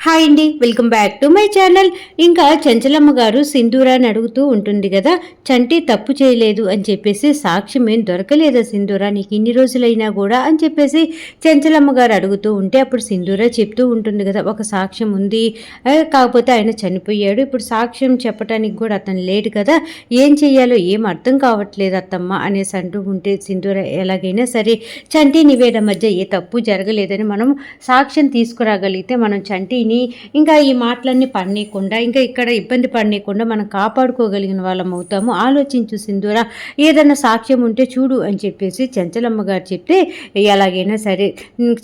Hi అండి welcome back to my channel. ఇంకా చంచలమ్మ గారు సింధూరాన్ని అడుగుతూ ఉంటుంది కదా చంటి తప్పు చేయలేదు అని చెప్పేసి సాక్ష్యం ఏం దొరకలేదా సింధూరా నీకు ఇన్ని రోజులైనా కూడా అని చెప్పేసి చంచలమ్మ గారు అడుగుతూ ఉంటే అప్పుడు సింధూరా చెప్తూ ఉంటుంది కదా ఒక సాక్ష్యం ఉంది. కాకపోతే ఆయన చనిపోయాడు. ఇప్పుడు సాక్ష్యం చెప్పడానికి కూడా అతను లేడు కదా ఏం చెయ్యాలో ఏం అర్థం కావట్లేదు అత్తమ్మ అనేసి అంటూ ఉంటే సింధూర ఎలాగైనా సరే చంటి నివేద మధ్య ఏ తప్పు జరగలేదని మనం సాక్ష్యం తీసుకురాగలిగితే మనం చంటి విని ఇంకా ఈ మాటలన్నీ పడనీయకుండా ఇంకా ఇక్కడ ఇబ్బంది పడనీయకుండా మనం కాపాడుకోగలిగిన వాళ్ళం అవుతాము. ఆలోచించు సింధూర ఏదైనా సాక్ష్యం ఉంటే చూడు అని చెప్పేసి చెంచలమ్మ గారు చెప్తే ఎలాగైనా సరే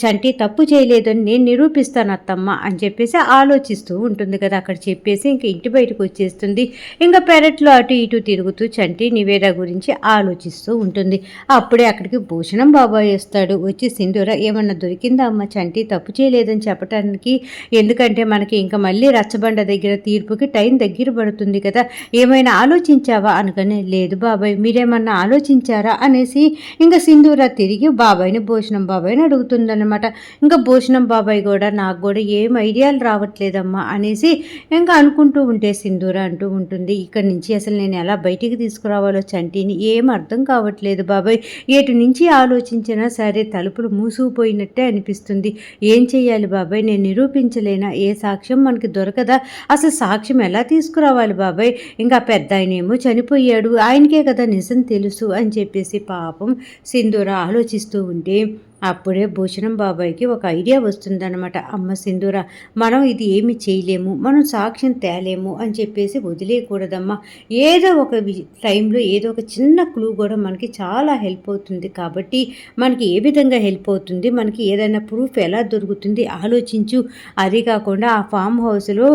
చంటి తప్పు చేయలేదని నేను నిరూపిస్తాను అత్తమ్మ అని చెప్పేసి ఆలోచిస్తూ ఉంటుంది కదా. అక్కడ చెప్పేసి ఇంకా ఇంటి బయటకు వచ్చేస్తుంది. ఇంకా పెరట్లో అటు ఇటు తిరుగుతూ చంటి నివేద గురించి ఆలోచిస్తూ ఉంటుంది. అప్పుడే అక్కడికి భూషణం బాబాయ్ వస్తాడు. వచ్చి సింధూర ఏమన్నా దొరికిందా అమ్మ? చంటి తప్పు చేయలేదని చెప్పడానికి ఎందుకంటే మనకి ఇంకా మళ్ళీ రచ్చబండ దగ్గర తీర్పుకి టైం దగ్గర పడుతుంది కదా. ఏమైనా ఆలోచించావా? అనుకనే లేదు బాబాయ్ మీరేమన్నా ఆలోచించారా? అనేసి ఇంకా సింధూర తిరిగి బాబాయ్ని భోజనం బాబాయ్ని అడుగుతుందన్నమాట. ఇంకా భోజనం బాబాయ్ కూడా నాకు కూడా ఏం ఐడియాలు రావట్లేదమ్మా అనేసి ఇంకా అనుకుంటూ ఉంటే సింధూర అంటూ ఉంటుంది. ఇక్కడి నుంచి అసలు నేను ఎలా బయటికి తీసుకురావాలో చంటిని ఏం అర్థం కావట్లేదు బాబాయ్. ఎటు నుంచి ఆలోచించినా సరే తలుపులు మూసుకుపోయినట్టే అనిపిస్తుంది. ఏం చెయ్యాలి బాబాయ్? నేను నిరూపించలేనా? ఏ సాక్ష్యం మనకి దొరకదా? అసలు సాక్ష్యం ఎలా తీసుకురావాలి బాబాయ్? ఇంకా పెద్ద ఆయనేమో చనిపోయాడు. ఆయనకే కదా నిజం తెలుసు అని చెప్పేసి పాపం సింధూర ఆలోచిస్తూ ఉంటే అప్పుడే భూషణం బాబాయ్కి ఒక ఐడియా వస్తుందన్నమాట. అమ్మ సింధూర మనం ఇది ఏమి చేయలేము మనం సాక్ష్యం తేలేము అని చెప్పేసి వదిలేయకూడదమ్మా. ఏదో ఒక టైంలో ఏదో ఒక చిన్న క్లూ కూడా మనకి చాలా హెల్ప్ అవుతుంది. కాబట్టి మనకి ఏ విధంగా హెల్ప్ అవుతుంది? మనకి ఏదైనా ప్రూఫ్ ఎలా దొరుకుతుంది? ఆలోచించు. అది కాకుండా ఆ ఫామ్ హౌస్లో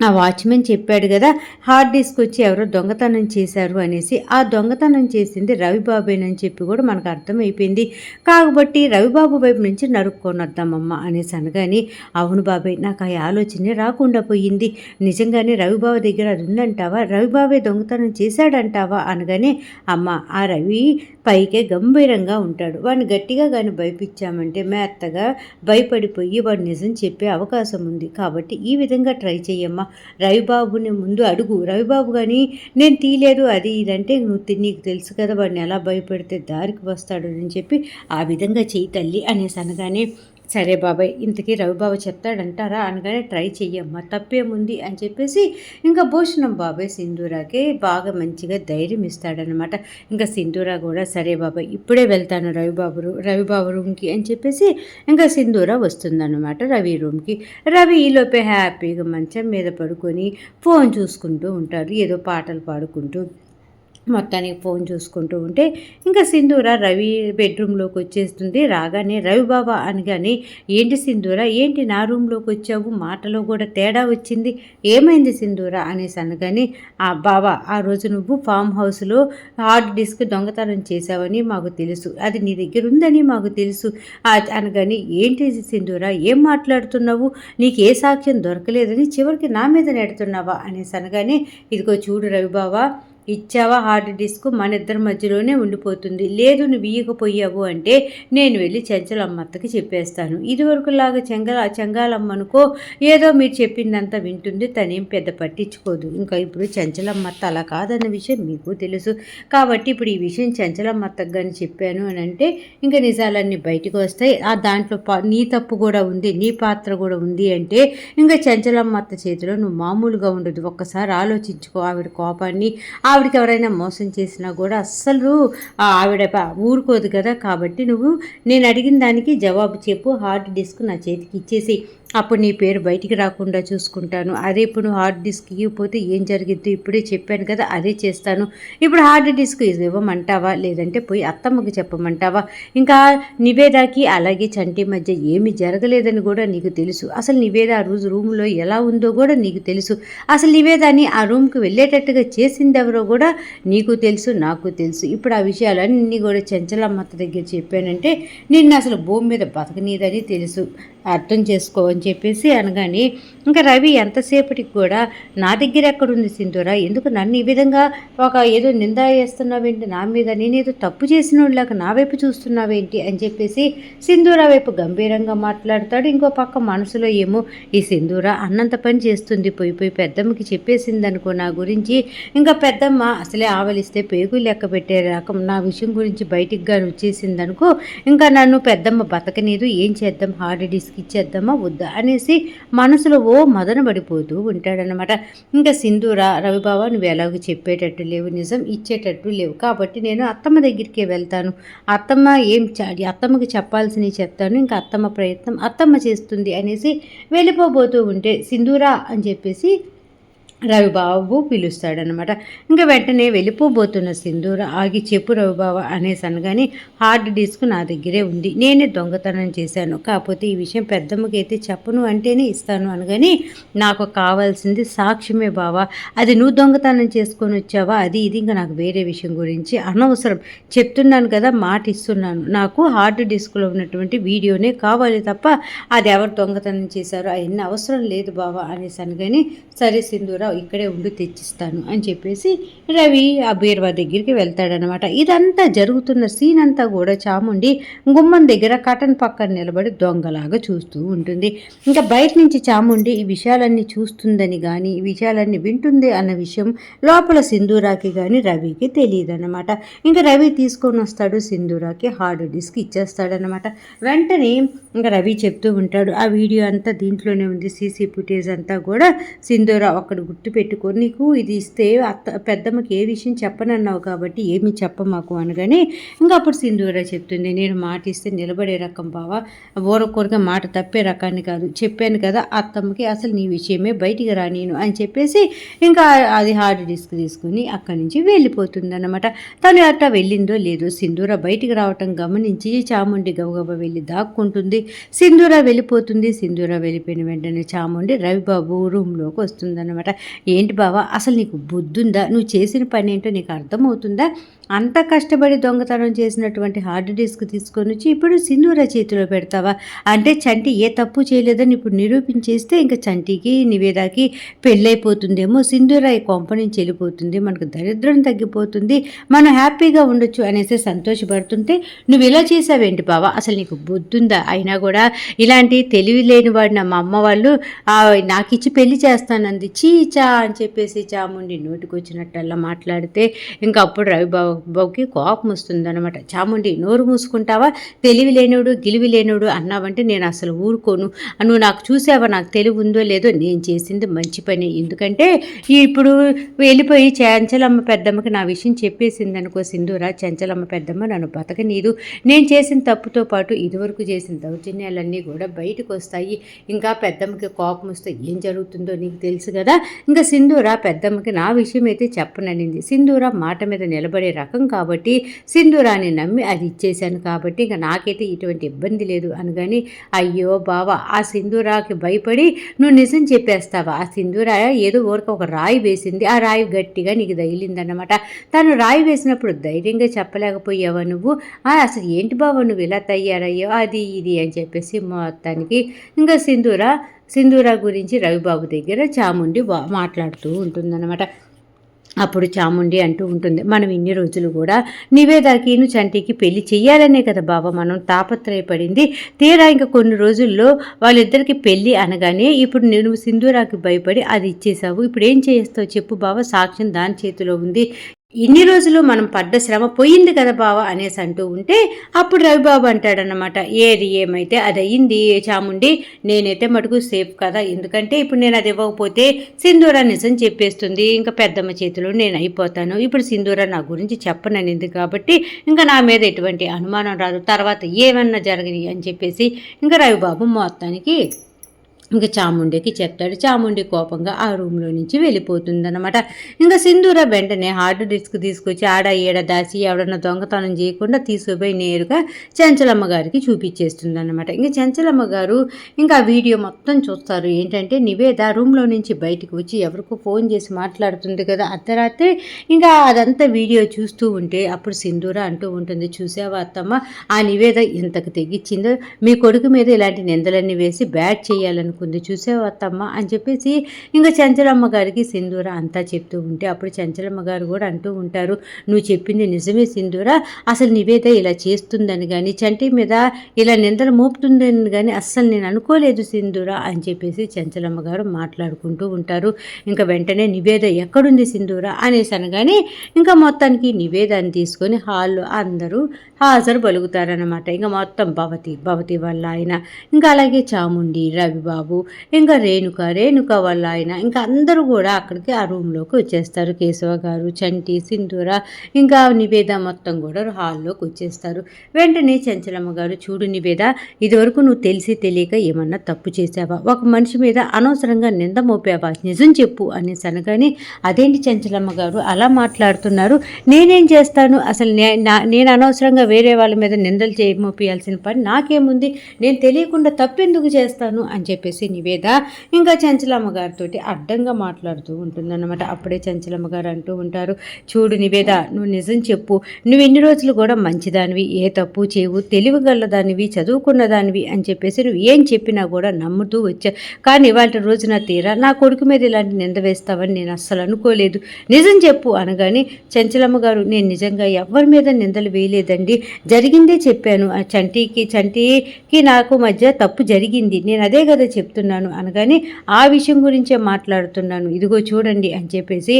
ఆ వాచ్మెన్ చెప్పాడు కదా హార్డ్ డిస్క్ వచ్చి ఎవరో దొంగతనం చేశారు అనేసి ఆ దొంగతనం చేసింది రవిబాబేనని చెప్పి కూడా మనకు అర్థమైపోయింది. కాబట్టి రవిబాబు వైపు నుంచి నరుక్కొని వద్దామమ్మ అనేసి అనగాని అవును బాబాయ్ నాకు ఆ ఆలోచనే రాకుండా పోయింది. నిజంగానే రవిబాబు దగ్గర అది ఉందంటావా? రవిబాబే దొంగతనం చేశాడంటావా? అనగానే అమ్మ ఆ రవి పైకే గంభీరంగా ఉంటాడు. వాడిని గట్టిగా కానీ భయపించామంటే మెత్తగా భయపడిపోయి వాడు నిజం చెప్పే అవకాశం ఉంది. కాబట్టి ఈ విధంగా ట్రై చేయమ్మా రవిబాబుని ముందు అడుగు. రవిబాబు కానీ నేను తీయలేదు అది ఇదంటే నువ్వు నీకు తెలుసు కదా వాడిని ఎలా భయపెడితే దారికి వస్తాడు అని చెప్పి ఆ విధంగా చేయి తల్లి అనేసి అనగానే సరే బాబాయ్ ఇంతకీ రవిబాబు చెప్తాడంటారా అనగానే ట్రై చెయ్యమ్మా తప్పేముంది అని చెప్పేసి ఇంకా భూషణం బాబాయ్ సింధూరాకి బాగా మంచిగా ధైర్యం ఇస్తాడనమాట ఇంకా సింధూరా కూడా సరే బాబాయ్ ఇప్పుడే వెళ్తాను రవిబాబు రవిబాబు రూమ్కి అని చెప్పేసి ఇంకా సింధూరా వస్తుందన్నమాట రవి రూమ్కి. రవి ఈలోపే హ్యాపీగా మంచం మీద పడుకొని ఫోన్ చూసుకుంటూ ఉంటారు ఏదో పాటలు పాడుకుంటూ మొత్తానికి ఫోన్ చూసుకుంటూ ఉంటే ఇంకా సింధూర రవి బెడ్రూమ్లోకి వచ్చేస్తుంది. రాగానే రవి బాబా అనగానే ఏంటి సింధూర? ఏంటి నా రూమ్లోకి వచ్చావు? మాటలో కూడా తేడా వచ్చింది. ఏమైంది సింధూర? అనేసి అనగానే ఆ బాబా ఆ రోజు నువ్వు ఫామ్ హౌస్లో హార్డ్ డిస్క్ దొంగతనం చేశావని మాకు తెలుసు. అది నీ దగ్గర ఉందని మాకు తెలుసు. అనగానే ఏంటి సింధూర? ఏం మాట్లాడుతున్నావు? నీకు ఏ సాక్ష్యం దొరకలేదని చివరికి నా మీద నెడుతున్నావా? అనేసి అనగానే ఇదిగో చూడు రవిబాబా ఇచ్చావా హార్డ్ డిస్క్? మన ఇద్దరి మధ్యలోనే ఉండిపోతుంది. లేదు నువ్వు ఇయ్యకపోయావు అంటే నేను వెళ్ళి చెంచలమ్మత్తకి చెప్పేస్తాను. ఇదివరకులాగా చెంగల చెంగాలమ్మనుకో ఏదో మీరు చెప్పిందంతా వింటుంది. తనేం పెద్ద పట్టించుకోదు. ఇంకా ఇప్పుడు చెంచలమ్మత్త అలా కాదన్న విషయం మీకు తెలుసు. కాబట్టి ఇప్పుడు ఈ విషయం చెంచలమ్మత్తకు కానీ చెప్పాను అని అంటే ఇంకా నిజాలన్నీ బయటకు వస్తాయి. ఆ దాంట్లో పా- నీ తప్పు కూడా ఉంది నీ పాత్ర కూడా ఉంది అంటే ఇంకా చెంచలమ్మత్త చేతిలో నువ్వు మామూలుగా ఉండదు. ఒక్కసారి ఆలోచించుకో ఆవిడ కోపాన్ని. ఆవిడకి ఎవరైనా మోసం చేసినా కూడా అస్సలు ఆ ఆవిడ ఊరుకోదు కదా. కాబట్టి నువ్వు నేను అడిగిన దానికి జవాబు చెప్పు. హార్డ్ డిస్క్ నా చేతికి ఇచ్చేసి అప్పుడు నీ పేరు బయటికి రాకుండా చూసుకుంటాను. అదే ఇప్పుడు నువ్వు హార్డ్ డిస్క్ ఇవ్వకపోతే ఏం జరిగిద్దు ఇప్పుడే చెప్పాను కదా అదే చేస్తాను. ఇప్పుడు హార్డ్ డిస్క్ ఇవ్వమంటావా? లేదంటే పోయి అత్తమ్మకి చెప్పమంటావా? ఇంకా నివేదాకి అలాగే చంటి మధ్య ఏమి జరగలేదని కూడా నీకు తెలుసు. అసలు నివేద ఆ రోజు రూమ్లో ఎలా ఉందో కూడా నీకు తెలుసు. అసలు నివేదాని ఆ రూమ్కి వెళ్ళేటట్టుగా చేసింది ఎవరో కూడా నీకు తెలుసు నాకు తెలుసు. ఇప్పుడు ఆ విషయాలన్నీ కూడా చెంచలమ్మత్త దగ్గర చెప్పానంటే నిన్ను అసలు భూమి మీద బతకనీదని తెలుసు. అర్థం చేసుకో అని చెప్పేసి అనగానే ఇంకా రవి ఎంతసేపటికి కూడా నా దగ్గర ఎక్కడుంది సింధూరా? ఎందుకు నన్ను ఈ విధంగా ఒక ఏదో నిందా వేస్తున్నావేంటి? నా మీద నేనేదో తప్పు చేసిన నా వైపు చూస్తున్నావేంటి? అని చెప్పేసి సింధూర వైపు గంభీరంగా మాట్లాడతాడు. ఇంకో పక్క మనసులో ఏమో ఈ సింధూర అన్నంత పని చేస్తుంది. పోయి పోయి పెద్దమ్మకి చెప్పేసింది అనుకో నా గురించి. ఇంకా పెద్దమ్మ అసలే ఆవలిస్తే పేగు లెక్క పెట్టే రకం నా విషయం గురించి బయటికి గాని వచ్చేసింది అనుకో ఇంకా నన్ను పెద్దమ్మ బతకనేదు. ఏం చేద్దాం? హార్డ్ డిస్క్ ఇచ్చేద్దామా వద్దా అనేసి మనసులో ఓ మదన పడిపోతూ ఉంటాడనమాట ఇంకా సింధూర రవిబాబా నువ్వు ఎలాగో చెప్పేటట్టు లేవు నిజం ఇచ్చేటట్టు లేవు. కాబట్టి నేను అత్తమ్మ దగ్గరికే వెళ్తాను. అత్తమ్మ ఏం చాడి అత్తమ్మకి చెప్పాల్సినవి చెప్తాను. ఇంకా అత్తమ్మ ప్రయత్నం అత్తమ్మ చేస్తుంది అనేసి వెళ్ళిపోబోతూ ఉంటే సింధూరా అని చెప్పేసి రవిబాబు పిలుస్తాడనమాట ఇంకా వెంటనే వెళ్ళిపోబోతున్న సింధూర ఆగి చెప్పు రవిబాబు అనేసి అనగానే హార్డ్ డిస్క్ నా దగ్గరే ఉంది. నేనే దొంగతనం చేశాను. కాకపోతే ఈ విషయం పెద్దమ్మకైతే చెప్పను అంటేనే ఇస్తాను అనగాని నాకు కావాల్సింది సాక్ష్యమే బావా. అది నువ్వు దొంగతనం చేసుకొని వచ్చావా? అది ఇది ఇంకా నాకు వేరే విషయం గురించి అనవసరం. చెప్తున్నాను కదా మాట ఇస్తున్నాను. నాకు హార్డ్ డిస్క్లో ఉన్నటువంటి వీడియోనే కావాలి తప్ప అది ఎవరు దొంగతనం చేశారో అవన్నీ అవసరం లేదు బావా అనేసి అనగానే సరే సింధూర ఇక్కడే ఉండి తెచ్చిస్తాను అని చెప్పేసి రవి ఆ బీర్వా దగ్గరికి వెళ్తాడనమాట ఇదంతా జరుగుతున్న సీన్ అంతా కూడా చాముండి గుమ్మం దగ్గర కటన్ పక్కన నిలబడి దొంగలాగా చూస్తూ ఉంటుంది. ఇంకా బయట నుంచి చాముండి ఈ విషయాలన్నీ చూస్తుందని కానీ ఈ విషయాలన్నీ వింటుంది అన్న విషయం లోపల సింధూరాకి కానీ రవికి తెలియదు అన్నమాట ఇంకా రవి తీసుకొని వస్తాడు సింధూరాకి హార్డ్ డిస్క్ ఇచ్చేస్తాడనమాట వెంటనే ఇంకా రవి చెప్తూ ఉంటాడు ఆ వీడియో అంతా దీంట్లోనే ఉంది సీసీ ఫుటేజ్ అంతా కూడా సింధూరా అక్కడ గుర్తు పెట్టుకొని నీకు ఇది ఇస్తే అత్త పెద్దమ్మకి ఏ విషయం చెప్పనన్నావు కాబట్టి ఏమీ చెప్పమాకు అనగానే ఇంకా అప్పుడు సింధూరా చెప్తుంది. నేను మాట ఇస్తే నిలబడే రకం బావా. ఊరకూరగా మాట తప్పే రకాన్ని కాదు. చెప్పాను కదా అత్తమ్మకి అసలు నీ విషయమే బయటికి రానీను అని చెప్పేసి ఇంకా అది హార్డ్ డిస్క్ తీసుకుని అక్కడి నుంచి వెళ్ళిపోతుంది అనమాట తను అట్ట వెళ్ళిందో లేదో సింధూర బయటికి రావటం గమనించి చాముండి గబగబ వెళ్ళి దాక్కుంటుంది. సింధూర వెళ్ళిపోతుంది. సింధూర వెళ్ళిపోయిన వెంటనే చాముండి రవిబాబు రూమ్లోకి వస్తుందన్నమాట. ఏంటి బావా అసలు నీకు బుద్ధుందా? నువ్వు చేసిన పని ఏంటో నీకు అర్థమవుతుందా? అంత కష్టపడి దొంగతనం చేసినటువంటి హార్డ్ డిస్క్ తీసుకొని వచ్చి ఇప్పుడు సింధూర చేతిలో పెడతావా? అంటే చంటి ఏ తప్పు చేయలేదని ఇప్పుడు నిరూపించేస్తే ఇంకా చంటికి నివేదాకి పెళ్ళైపోతుందేమో సింధూర ఈ కొంప నుంచి వెళ్ళిపోతుంది మనకు దరిద్రం తగ్గిపోతుంది మనం హ్యాపీగా ఉండొచ్చు అనేసి సంతోషపడుతుంటే నువ్వు ఇలా చేసావేంటి బావా? అసలు నీకు బుద్ధుందా? అయినా కూడా ఇలాంటి తెలివి లేని వాడిన మా అమ్మ వాళ్ళు నాకు ఇచ్చి పెళ్ళి చేస్తానంది. చీచా అని చెప్పేసి చాముండి నోటికొచ్చినట్టల్లా మాట్లాడితే ఇంకా అప్పుడు రవిబాబుకి కోపం వస్తుందన్నమాట. చాముండి నోరు మూసుకుంటావా? తెలివి లేనివాడు గిలివి లేనివాడు అన్నావంటే నేను అసలు ఊరుకోను. నువ్వు నాకు చూసావా? నాకు తెలివి ఉందో లేదో? నేను చేసింది మంచి పని. ఎందుకంటే ఇప్పుడు వెళ్ళిపోయి చెంచలమ్మ పెద్దమ్మకి నా విషయం చెప్పేసింది అనుకో సింధూరా చెంచలమ్మ పెద్దమ్మ నన్ను బతకనీదు. నేను చేసిన తప్పుతో పాటు ఇదివరకు చేసిన దౌర్జన్యాలన్నీ కూడా బయటకు వస్తాయి ఇంకా పెద్దమ్మకి కోపం వస్తే ఏం జరుగుతుందో నీకు తెలుసు కదా? ఇంకా సింధూర పెద్దమ్మకి నా విషయం అయితే చెప్పననింది. సింధూర మాట మీద నిలబడే రకం కాబట్టి సింధూరాన్ని నమ్మి అది ఇచ్చేశాను కాబట్టి ఇంకా నాకైతే ఇటువంటి ఇబ్బంది లేదు అనగాని అయ్యో బావా ఆ సింధూరాకి భయపడి నువ్వు నిజం చెప్పేస్తావా? ఆ సింధూర ఏదో ఊరక ఒక రాయి వేసింది. ఆ రాయి గట్టిగా నీకు తగిలిందన్నమాట. తను రాయి వేసినప్పుడు ధైర్యంగా చెప్పలేకపోయావా నువ్వు? "ఆ, అసలు ఏంటి బావ నువ్వు ఇలా తయారయ్యావు? అది ఇది అని చెప్పేసి మొత్తానికి ఇంకా సింధూర సింధూర గురించి రవిబాబు దగ్గర చాముండి మాట్లాడుతూ ఉంటుందన్నమాట. అప్పుడు చాముండి అంటూ ఉంటుంది మనం ఇన్ని రోజులు కూడా నివేదాకిను చంటికి పెళ్ళి చెయ్యాలనే కదా బాబా మనం తాపత్రయపడింది. తీరా ఇంకా కొన్ని రోజుల్లో వాళ్ళిద్దరికి పెళ్ళి అనగానే ఇప్పుడు నువ్వు సింధూరాకి భయపడి అది ఇచ్చేసావు ఇప్పుడు ఏం చేస్తావు చెప్పు బాబా సాక్ష్యం దాని చేతిలో ఉంది. ఇన్ని రోజులు మనం పడ్డ శ్రమ పోయింది కదా బావ అనేసి అంటూ ఉంటే అప్పుడు రవిబాబు అంటాడనమాట ఏది ఏమైతే అది అయ్యింది చాముండి నేనైతే మటుకు సేఫ్ కదా. ఎందుకంటే ఇప్పుడు నేను అది ఇవ్వకపోతే సింధూర నిజం చెప్పేస్తుంది. ఇంకా పెద్దమ్మ చేతిలో నేను అయిపోతాను. ఇప్పుడు సింధూర నా గురించి చెప్పననింది కాబట్టి ఇంకా నా మీద ఎటువంటి అనుమానం రాదు. తర్వాత ఏమన్నా జరగని అని చెప్పేసి ఇంకా రవిబాబు మొత్తానికి ఇంకా చాముండికి చెప్తాడు. చాముండి కోపంగా ఆ రూమ్లో నుంచి వెళ్ళిపోతుందనమాట ఇంకా సింధూర వెంటనే హార్డ్ డిస్క్ తీసుకొచ్చి ఆడ ఈడ దాచి ఎవడన్నా దొంగతనం చేయకుండా తీసుకుపోయి నేరుగా చెంచలమ్మ గారికి చూపించేస్తుందనమాట ఇంకా చెంచలమ్మ గారు ఇంకా వీడియో మొత్తం చూస్తారు. ఏంటంటే నివేద రూమ్లో నుంచి బయటకు వచ్చి ఎవరికో ఫోన్ చేసి మాట్లాడుతుంది కదా. అర్ధరాత్రి ఇంకా అదంతా వీడియో చూస్తూ ఉంటే అప్పుడు సింధూర అంటూ ఉంటుంది చూసావా అత్తమ్మ ఆ నివేద ఇంతకు తెగించిందో మీ కొడుకు మీద ఇలాంటి నిందలన్నీ వేసి బ్యాడ్ చేయాలనుకుంది చూసేవా అత్తమ్మ? అని చెప్పేసి ఇంకా చంచలమ్మ గారికి సింధూర అంతా చెప్తూ ఉంటే అప్పుడు చంచలమ్మ గారు కూడా అంటూ ఉంటారు నువ్వు చెప్పింది నిజమే సింధూర అసలు నివేద ఇలా చేస్తుందని కానీ చంటి మీద ఇలా నిందలు మోపుతుందని కానీ అస్సలు నేను అనుకోలేదు సింధూర అని చెప్పేసి చంచలమ్మ గారు మాట్లాడుకుంటూ ఉంటారు. ఇంకా వెంటనే నివేద ఎక్కడుంది సింధూర? అనేసి అనగానే ఇంకా మొత్తానికి నివేదాన్ని తీసుకొని హాల్లో అందరూ హాజరు పలుకుతారనమాట ఇంకా మొత్తం భవతి భవతి వల్ల ఆయన ఇంకా అలాగే చాముండి రవిబాబు ఇంకా రేణుక రేణుక వల్ల ఆయన ఇంకా అందరూ కూడా అక్కడికి ఆ రూమ్లోకి వచ్చేస్తారు. కేశవ గారు చంటి సింధూర ఇంకా నివేద మొత్తం కూడా హాల్లోకి వచ్చేస్తారు. వెంటనే చంచలమ్మ గారు చూడు నివేద ఇదివరకు నువ్వు తెలిసి తెలియక ఏమన్నా తప్పు చేసావా ఒక మనిషి మీద అనవసరంగా నింద మోపావా? నిజం చెప్పు అనేసి అనగానే అదేంటి చంచలమ్మ గారు అలా మాట్లాడుతున్నారు? నేనేం చేస్తాను? అసలు నా- నేను అనవసరంగా వేరే వాళ్ళ మీద నిందలు చేయ మోపియాల్సిన పని నాకేముంది? నేను తెలియకుండా తప్పెందుకు చేస్తాను? అని చెప్పేసి నివేద ఇంకా చంచలమ్మ గారితో అడ్డంగా మాట్లాడుతూ ఉంటుందన్నమాట. అప్పుడే చంచలమ్మ గారు అంటూ ఉంటారు చూడు నివేద నువ్వు నిజం చెప్పు. నువ్వు ఎన్ని రోజులు కూడా మంచిదానివి. ఏ తప్పు చేయవు. తెలివిగలదానివి చదువుకున్న దానివి అని చెప్పేసి నువ్వు ఏం చెప్పినా కూడా నమ్ముతూ వచ్చా కానీ ఇవాళ రోజున తీరా నా కొడుకు మీద ఇలాంటి నింద వేస్తావని నేను అస్సలు అనుకోలేదు. నిజం చెప్పు అనగానే చంచలమ్మ గారు నేను నిజంగా ఎవరి మీద నిందలు వేయలేదండి. జరిగిందే చెప్పాను. ఆ చంటికి చంటికి నాకు మధ్య తప్పు జరిగింది. నేను అదే కదా చెప్తున్నాను అనగానే ఆ విషయం గురించే మాట్లాడుతున్నాను. ఇదిగో చూడండి అని చెప్పేసి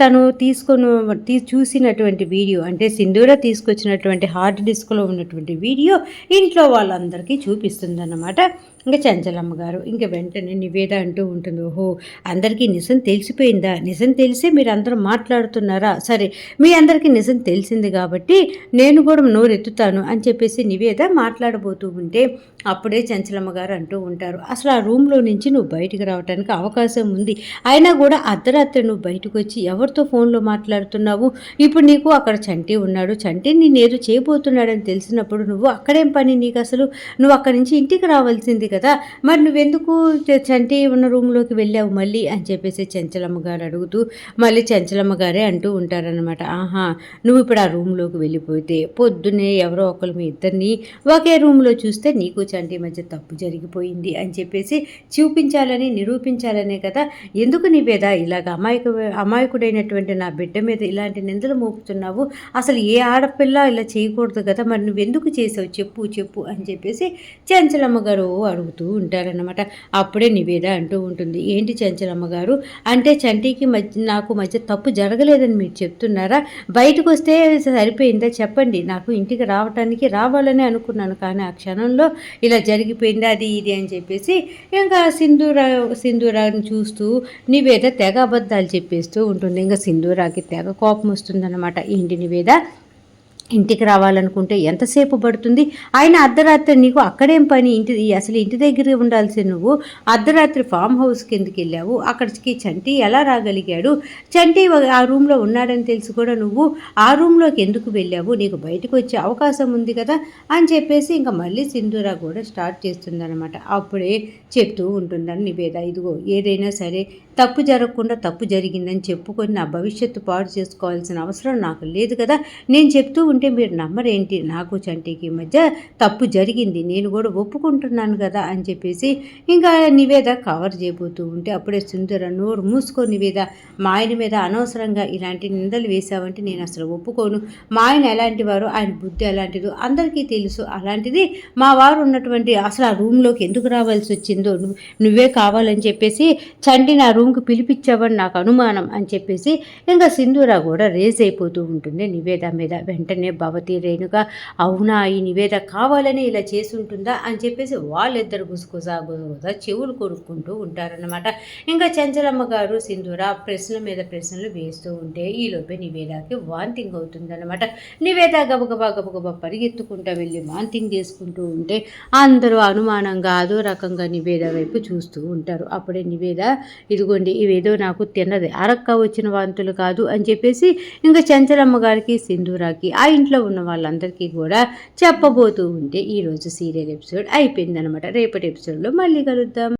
తను తీసుకొని తీ చూసినటువంటి వీడియో అంటే సింధూర తీసుకొచ్చినటువంటి హార్డ్ డిస్క్లో ఉన్నటువంటి వీడియో ఇంట్లో వాళ్ళందరికీ చూపిస్తుందన్నమాట. ఇంకా చంచలమ్మ గారు ఇంకా వెంటనే నివేద అంటూ ఉంటుంది. ఓహో అందరికీ నిజం తెలిసిపోయిందా? నిజం తెలిసే మీరు అందరూ మాట్లాడుతున్నారా? సరే మీ అందరికీ నిజం తెలిసింది కాబట్టి నేను కూడా నోరెత్తుతాను అని చెప్పేసి నివేద మాట్లాడబోతూ ఉంటే అప్పుడే చంచలమ్మ గారు అంటూ ఉంటారు. అసలు ఆ రూమ్లో నుంచి నువ్వు బయటకు రావడానికి అవకాశం ఉంది. అయినా కూడా అర్ధరాత్రి నువ్వు బయటకు వచ్చి ఎవరితో ఫోన్లో మాట్లాడుతున్నావు? ఇప్పుడు నీకు అక్కడ చంటి ఉన్నాడు. చంటి నేను ఏదో చేయబోతున్నాడని తెలిసినప్పుడు నువ్వు అక్కడేం పని నీకు అసలు? నువ్వు అక్కడి నుంచి ఇంటికి రావాల్సింది. కదా. మరి నువ్వెందుకు చంటి ఉన్న రూమ్లోకి వెళ్ళావు మళ్ళీ? అని చెప్పేసి చెంచలమ్మ గారు అడుగుతూ మళ్ళీ చెంచలమ్మ గారే అంటూ ఉంటారనమాట ఆహా నువ్వు ఇప్పుడు ఆ రూమ్లోకి వెళ్ళిపోతే పొద్దున్నే ఎవరో ఒకరు మీ ఇద్దరిని ఒకే రూమ్లో చూస్తే నీకు చంటి మధ్య తప్పు జరిగిపోయింది అని చెప్పేసి చూపించాలని నిరూపించాలనే కదా. ఎందుకు నీ పేద ఇలాగ అమాయక అమాయకుడైనటువంటి నా బిడ్డ మీద ఇలాంటి నిందలు మోపుతున్నావు? అసలు ఏ ఆడపిల్ల ఇలా చేయకూడదు కదా. మరి నువ్వెందుకు చేసావు? చెప్పు చెప్పు అని చెప్పేసి చెంచలమ్మ గారు అడుగుతూ ఉంటారనమాట అప్పుడే నివేద అంటూ ఉంటుంది. ఏంటి చంచలమ్మ గారు? అంటే చంటికి మధ్య నాకు మధ్య తప్పు జరగలేదని మీరు చెప్తున్నారా? బయటకు వస్తే సరిపోయిందా? చెప్పండి. నాకు ఇంటికి రావటానికి రావాలని అనుకున్నాను. కానీ ఆ క్షణంలో ఇలా జరిగిపోయింది? అది ఇది అని చెప్పేసి ఇంకా సింధూర సింధూరాని చూస్తూ నివేద తెగ అబద్ధాలు చెప్పేస్తూ ఉంటుంది. ఇంకా సింధూరాకి తెగ కోపం వస్తుందన్నమాట. ఏంటి నివేద? ఇంటికి రావాలనుకుంటే ఎంతసేపు పడుతుంది? ఆయన అర్ధరాత్రి నీకు అక్కడేం పని? ఇంటి అసలు ఇంటి దగ్గర ఉండాల్సి నువ్వు అర్ధరాత్రి ఫామ్ హౌస్ కిందకి వెళ్ళావు. అక్కడికి చంటి ఎలా రాగలిగాడు? చంటి ఆ రూమ్లో ఉన్నాడని తెలిసి కూడా నువ్వు ఆ రూమ్లోకి ఎందుకు వెళ్ళావు? నీకు బయటకు వచ్చే అవకాశం ఉంది కదా? అని చెప్పేసి ఇంకా మళ్ళీ సింధూరా కూడా స్టార్ట్ చేస్తుందన్నమాట. అప్పుడే చెప్తూ ఉంటుందని నివేద. ఇదిగో ఏదైనా సరే తప్పు జరగకుండా తప్పు జరిగిందని చెప్పుకొని నా భవిష్యత్తు పాడు చేసుకోవాల్సిన అవసరం నాకు లేదు కదా. నేను చెప్తూ ఉంటే మీరు నమ్మరేంటి? నాకు చంటికి మధ్య తప్పు జరిగింది. నేను కూడా ఒప్పుకుంటున్నాను కదా అని చెప్పేసి ఇంకా నివేద కవర్ చేయబోతూ ఉంటే అప్పుడే సుందర నోరు మూసుకో నివేద. మా ఆయన మీద అనవసరంగా ఇలాంటి నిందలు వేసావంటే నేను అసలు ఒప్పుకోను. మా ఆయన ఎలాంటి వారు ఆయన బుద్ధి ఎలాంటిదో అందరికీ తెలుసు. అలాంటిది మా వారు ఉన్నటువంటి అసలు ఆ రూమ్లోకి ఎందుకు రావాల్సి వచ్చిందో నువ్వు నువ్వే కావాలని చెప్పేసి చంటి నా రూమ్ రూమ్కి పిలిపించావని నాకు అనుమానం అని చెప్పేసి ఇంకా సింధూర కూడా రేజ్ అయిపోతూ ఉంటుంది. నివేద మీద వెంటనే భవతి రేణుక అవునా ఈ నివేద కావాలని ఇలా చేసి ఉంటుందా అని చెప్పేసి వాళ్ళిద్దరు గుసగుసా గుసగుసా చెవులు కొరుక్కుంటూ ఉంటారన్నమాట. ఇంకా చంచలమ్మ గారు సింధూర ప్రశ్నల మీద ప్రశ్నలు వేస్తూ ఉంటే ఈలోపే నివేదకి వాంతింగ్ అవుతుందన్నమాట. నివేద గబగబా గబగబా పరిగెత్తుకుంటూ వెళ్ళి వాంతింగ్ చేసుకుంటూ ఉంటే అందరూ అనుమానంగా అదో రకంగా నివేద వైపు చూస్తూ ఉంటారు. అప్పుడే నివేద ఇదిగో ఇదిగోండి ఇవేదో నాకు తిన్నది. అరక్క వచ్చిన వాంతులు కాదు అని చెప్పేసి ఇంకా చంచలమ్మ గారికి సింధూరాకి ఆ ఇంట్లో ఉన్న వాళ్ళందరికీ కూడా చెప్పబోతూ ఉంటే ఈరోజు సీరియల్ ఎపిసోడ్ అయిపోయిందనమాట రేపటి ఎపిసోడ్లో మళ్ళీ కలుద్దాం.